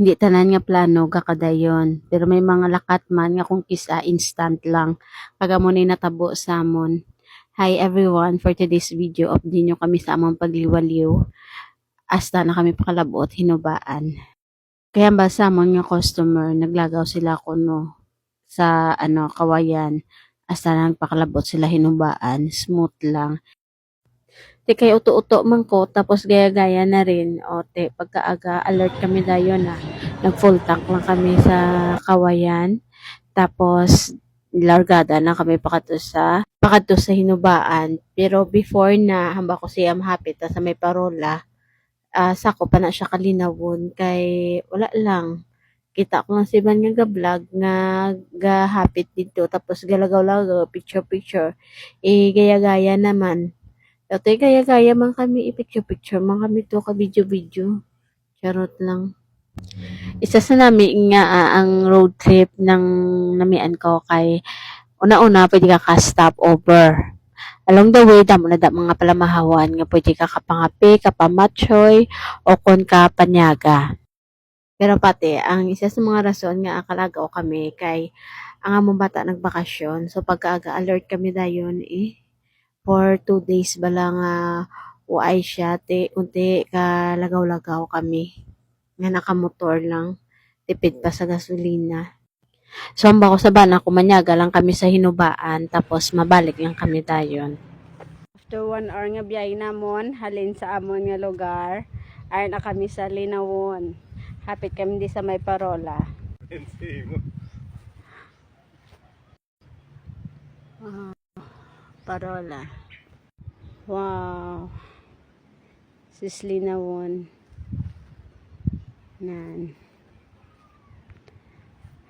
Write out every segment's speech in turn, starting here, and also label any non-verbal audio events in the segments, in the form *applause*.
Hindi tanan nga plano gakadayon. Pero may mga lakat man nga kung kisa instant lang. Kaga mo ni natabo samon. Hi everyone, for today's video, update nyo kami sa among pagliwaliw. Hasta na kami pakalabot, hinubaan. Kaya ba samon nga customer, naglagaw sila kuno sa ano kawayan. Hasta na nagpakalabot sila hinubaan, smooth lang. Di kay uto-uto man ko, tapos gaya-gaya na rin. O, te, pagkaaga, alert kami dayon na. Nag full tank lang kami sa kawayan. Tapos, largada na kami pakato sa pakato sa hinubaan. Pero before na, hamba ko siya mahapit sa may parola, ah sako pa na siya kalinawon kay wala lang. Kita ko lang si Van nga ga-vlog nga gahapit dito tapos galagaw-lagaw picture-picture eh gaya-gaya naman Dati gaya-gaya man kami i-picture-picture man kami to ka video-video. Charot lang. Isa sa nami nga ah, ang road trip ng namian ko kay una-una pwede ka ka stop over. Along the way, damo na da mga palamahawan nga pwede ka kapangapi, kapamatchoy, o kon ka panyaga. Pero pati, ang isa sa mga rason nga akalagaw kami kay ang among bata nagbakasyon. So pagkaaga alert kami dayon eh for two days bala nga uay siya te unti ka lagaw-lagaw kami. Nga nakamotor lang tipid pa sa gasolina. So ang bako sa bana kumanyaga lang kami sa hinubaan tapos mabalik lang kami dayon. After one hour nga biyay namon halin sa amon nga lugar ay na kami sa Linawon. Hapit kami di sa may parola. Ah, parola Wow. Sislina won. Nan.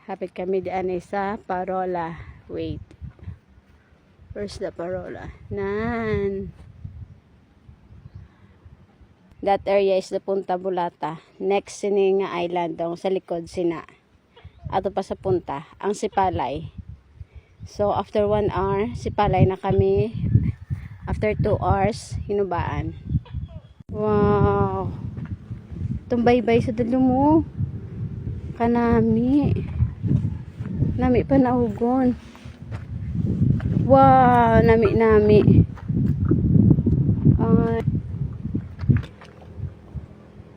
Hapit kami diyan sa Parola. Wait. Where's the Parola? Nan. That area is the Punta Bulata. Next sini nga island dong sa likod sina. Ato pa sa punta, ang Sipalay. So after one hour, Sipalay na kami After 2 hours, hinubaan. Wow! Tumbaybay sa dalo mo. Kanami. Nami pa naugon. Wow! Nami, nami. Ay.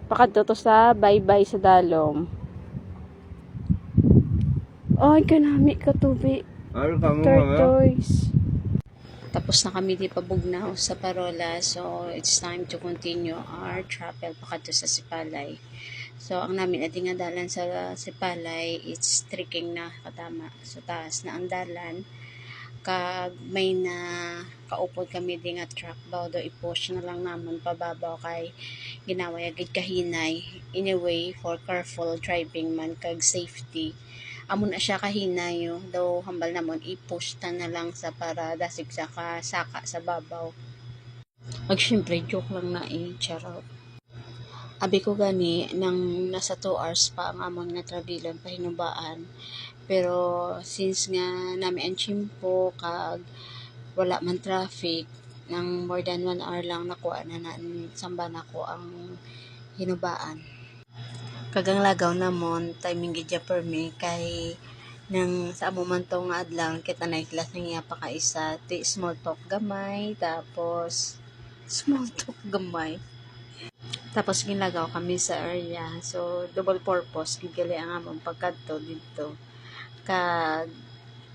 Pakadto to sa bye-bye sa dalom. Ay, kanami katubi. Tortoise. Tapos na kami di pabugnaw sa Parola. So, it's time to continue our travel pakadto sa Sipalay. So, ang namin adi nga dalan sa Sipalay, it's trekking na katama. So, taas na ang dalan. Kag may na kaupod kami di nga truck baw do i-push na lang namon pababaw kay ginaway agad kahinay. Anyway, for careful driving man kag safety amo na siya kahinayo daw hambal namon i-push ta na lang sa para dasig sa ka saka sa babaw. Ag syempre joke lang na eh. Charot. Abi ko gani nang nasa 2 hours pa ang amon nga trabilon pahinubaan pero since nga nami ang chimpo kag wala man traffic nang more than 1 hour lang nakuha na na samba ko ang hinubaan kagang lagaw namon timing gidya per me. Kay nang sa amo man to nga adlaw kita na class niya pa ka isa. Ti small talk gamay tapos small talk gamay. Tapos ginlagaw kami sa area. So double purpose gigali ang among pagkadto dito. Kag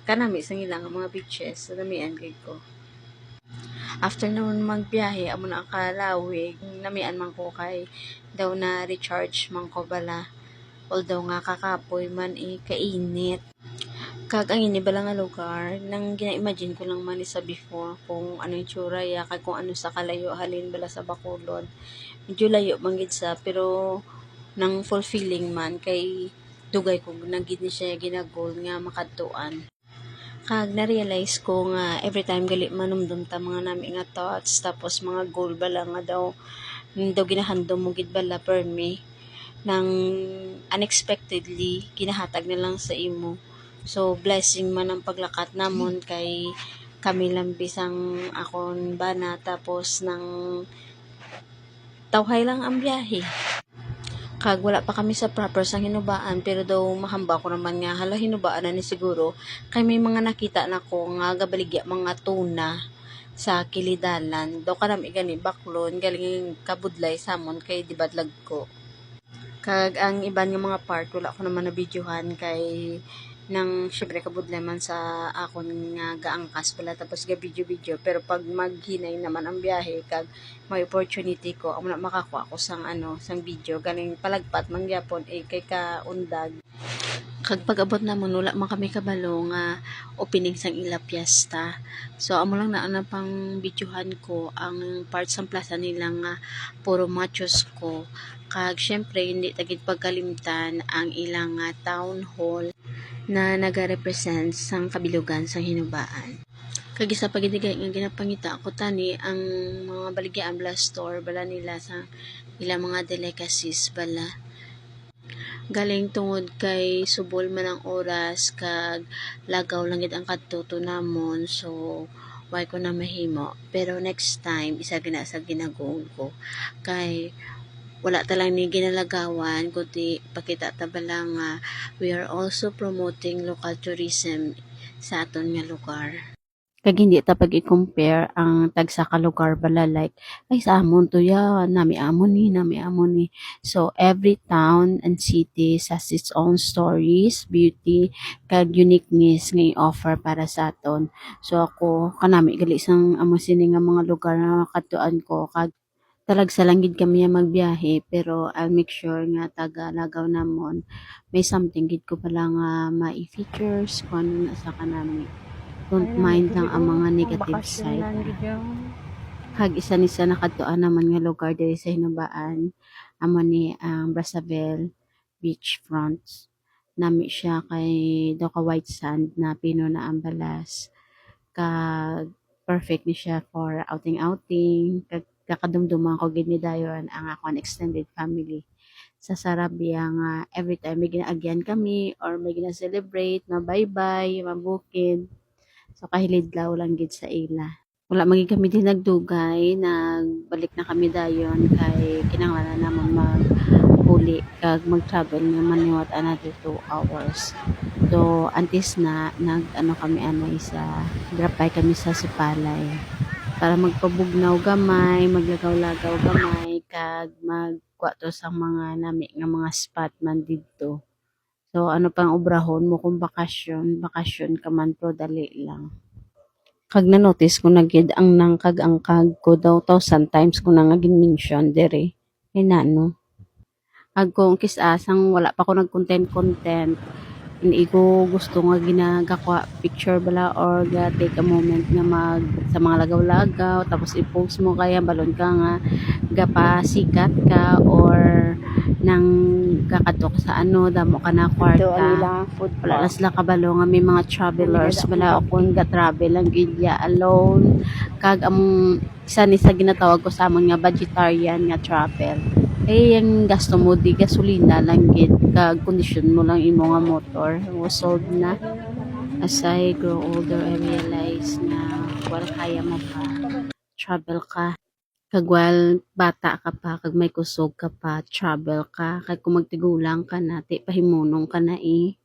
kanami sa ilang mga beaches sa damian gid ko after naman magbiyahe amo na ang kalawig namian man ko kay daw na recharge man ko bala. Although nga kakapoy man eh kainit. Kag ang ini bala nga lugar nang gina-imagine ko lang man sa before kung ano yung tsura ya kag kung ano sa kalayo halin bala sa Bacolod. Medyo layo man gid sa pero nang fulfilling man kay dugay ko nagid ni siya ginagol nga makadtuan kag na-realize ko nga every time gali manumdum ta mga nami nga thoughts tapos mga goal bala nga daw mm, daw ginahandom mo gid bala per me. Nang unexpectedly ginahatag na lang sa imo. So blessing man ang paglakat namon kay kami lang bisang akon bana tapos nang tawhay lang ang biyahe kag wala pa kami sa proper sa hinubaan pero daw mahamba ko naman nga hala hinubaan na ni siguro. Kay may mga nakita na ko nga gabaligya mga tuna sa kilidalan. Daw kanami gani baklon galing kabudlay samon kay dibadlag ko. Kag ang iban nga mga part wala ko naman na videohan kay nang syempre kabudlay man sa akon nga gaangkas pala tapos ga video video pero pag maghinay naman ang biyahe kag may opportunity ko na makakuha ko sang ano sang video. Galing palagpat mangyapon eh kay ka undag kag pag-abot namon wala man kami kabalo nga opening sang ila piyesta. So amo lang na ana pang videohan ko ang part sang plaza nila nga puro machos ko. Kag syempre hindi tagid pagkalimtan ang ilang nga town hall na nagarepresent sang kabilugan sa hinubaan. Kag isa pagidigay nga ginapangita ako tani ang mga baligyan bala store bala nila sa ilang mga delicacies bala. Galing tungod kay subol man ang oras kag lagaw lang gid ang kadto namon so why ko na mahimo? Pero next time isa gina sa ginagong ko. Kay wala talang ni ginalagawan kundi pakita ta bala nga we are also promoting local tourism sa aton nga lugar. Kag hindi ta pag i-compare ang tagsa ka lugar bala like ay sa amon to ya nami amon ni nami amon ni. So every town and city has its own stories beauty kag uniqueness nga i-offer para sa aton. So ako kanami gali sang amo sini nga mga lugar na makatuan ko kag talagsa lang gid kami nga magbiyahe pero I'll make sure nga taga lagaw namon may something gid ko pala nga mai-features kung ano sa kanami. Don't mind lang ang mga negative side. kag isa ni sa nakatuan naman nga lugar diri sa Hinubaan amo ni ang Brazzaville Beachfront nami siya kay do ka white sand na pino na ang balas kag perfect ni siya for outing outing kag kakadumduman ko gid ni dayon ang akong extended family sa Sarabia nga every time may ginaagyan kami or may gina-celebrate na bye-bye, mabukid. So kahilidlaw lang gid sa ila. Wala magi kami din nagdugay, nagbalik na kami dayon kay kinahanglan namon mag huli kag mag-travel naman ni what another 2 hours. So antes na nag ano kami anay sa drop by kami sa Sipalay para magpabugnaw gamay, maglagaw-lagaw gamay kag magkuha to sa mga nami nga mga spot man didto. So ano pang obrahon mo kung bakasyon, bakasyon ka man pro dali lang. Kag na notice ko na gid ang nang kag ang kag ko daw thousand times ko na nga mention dere. Kay nano. Ag kung kisasang wala pa ko nag content content hindi ko gusto nga ginagakwa picture bala or ga take a moment nga mag sa mga lagaw-lagaw tapos i-post mo kaya balon ka nga gapasikat ka or nang kakatok sa ano damo ka na kwarta. Wala na sila kabalo nga may mga travelers wala akong ga travel lang gidya alone. Kag among isa ni sa ginatawag ko sa amon nga vegetarian nga travel eh yung gasto mo di gasolina lang gid. Kag kondisyon mo lang imo nga motor. Was solved na. As I grow older I realize na wala kaya mo pa. Travel ka. Kag while bata ka pa kag may kusog ka pa travel ka. Kag kung magtigulang ka na ti pahimunong ka na eh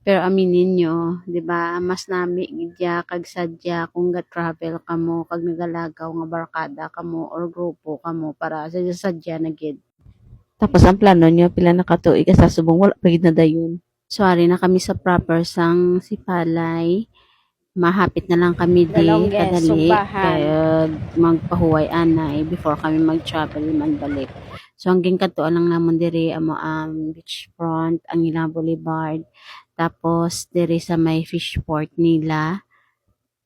pero aminin nyo, di ba, mas nami gidya kag sadya kung ga-travel ka mo, kag nagalagaw nga barkada ka mo or grupo ka mo para sadya sadya na gid. Tapos ang plano nyo, pila na katuig ka sa subong, wala pa gid na dayon. Sorry na kami sa proper sang Sipalay. Mahapit na lang kami di kadali kaya magpahuway anay before kami mag-travel man balik. So hanggang katuan lang namon diri amo ang beachfront, ang ilang boulevard. Tapos diri sa may fish port nila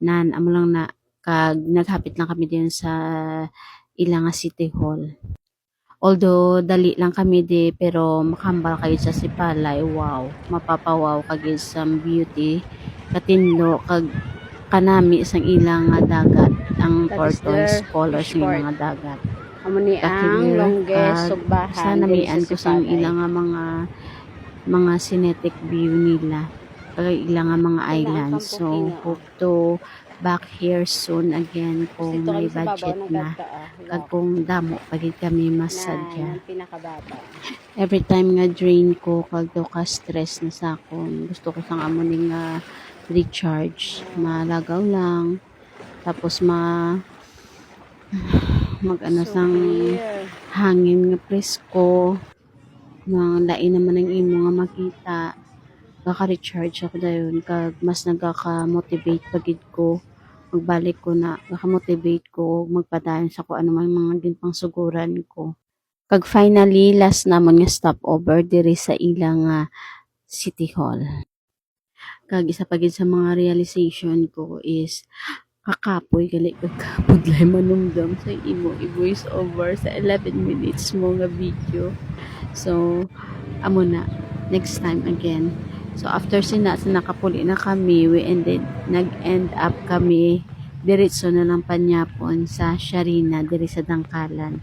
nan amo lang na kag naghapit lang kami din sa ilang city hall. Although dali lang kami di pero makambal kayo sa Sipalay, wow, mapapawaw kag sa beauty katindo kag kanami sang ilang nga dagat ang their colors ng mga dagat. Amo ni ang longest kag sugbahan. Sa namian ko sang ilang nga mga mga scenic view nila. kay ilang nga mga islands. So, hope to back here soon again kung may budget na. Kag kung damo, pagit kami masadya. *laughs* Every time nga drain ko, kag do ka stress na sa akon. Gusto ko sang amo ning nga recharge. Malagaw lang. Tapos ma *sighs* mag ano sang hangin nga presko. Mga lain naman ang imo nga makita. Kaka-recharge ako dayon kag mas nagaka-motivate pagid ko magbalik ko na naka-motivate ko magpadayon sa ko ano man mga ginpang suguran ko. Kag finally last namon nga stopover diri sa ilang nga City Hall. Kag isa pa gid sa mga realization ko is kakapoy gali kag kapudlay *laughs* manumdam sa imo i-voice over sa 11 minutes mo nga video. So amo na next time again. So after sina sa nakapuli na kami, we ended nag-end up kami diretso na lang panyapon sa Sharina diri sa Dangkalan.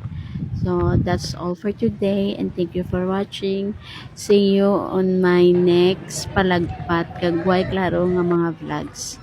So that's all for today and thank you for watching. See you on my next palagpat kag way klaro nga mga vlogs.